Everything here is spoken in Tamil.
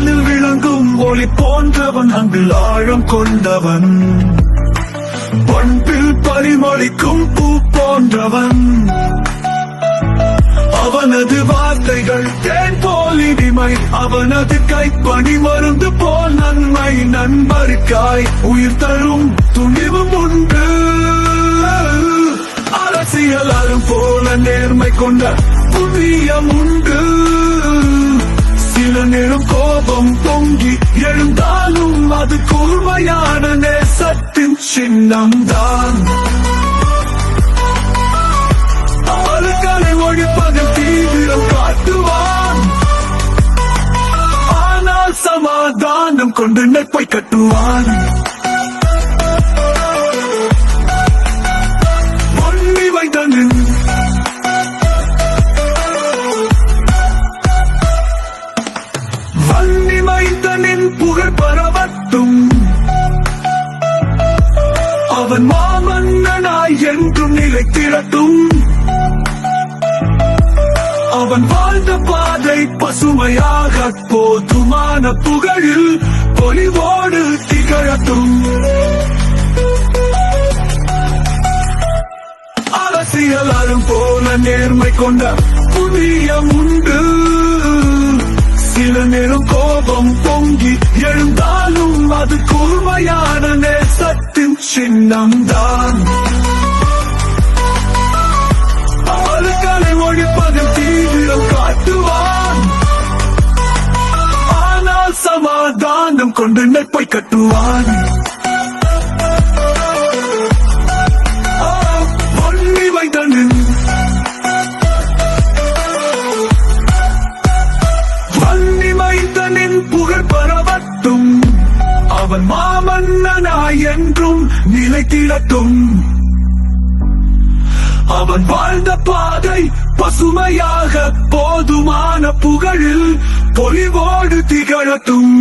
விளங்கும் போலி அங்கில் ஆழம் கொண்டவன். பண்பில் பரிமளிக்கும் பூ போன்றவன். அவனது வார்த்தைகள் தேன் போல் இனிமை அவனது கைப்பணி மருந்து போல் நன்மை. நண்பருக்காய் உயிர் தரும் துணிவும் உண்டு. அரசியலாரும் போல நேர்மை கொண்ட புதியம் உண்டு. சில கோபம் பொங்கி எழுந்தாலும் அது கூர்மையான நேசத்தின் சின்னம்தான். ஆளுகளை ஒழிப்பதில் தீவிரம் காட்டுவான். ஆனால் சமாதானம் கொண்டு நட்பை கட்டுவான். என்றும் நிலைத்திடட்டும் அவன் வாழ்ந்த பாதை பசுமையாக போதுமான புகழில் பொலிவோடு திகழட்டும். அரசியலாரும் போல நேர்மை கொண்ட புதியம் உண்டு. சில நேரம் கோபம் பொங்கி எழுந்தாலும் அது கூர்மையான நேசத்தின் சின்னம்தான். தானம் கொண்டு நட்பை கட்டுவான். வன்னி மைந்தனின் புகழ் பரவட்டும். அவன் மாமன்னனாய் என்றும் நிலைத்திடட்டும். அவன் வாழ்ந்த பாதை பசுமையாக போதுமான புகழில் பொலிவோடு திகழட்டும்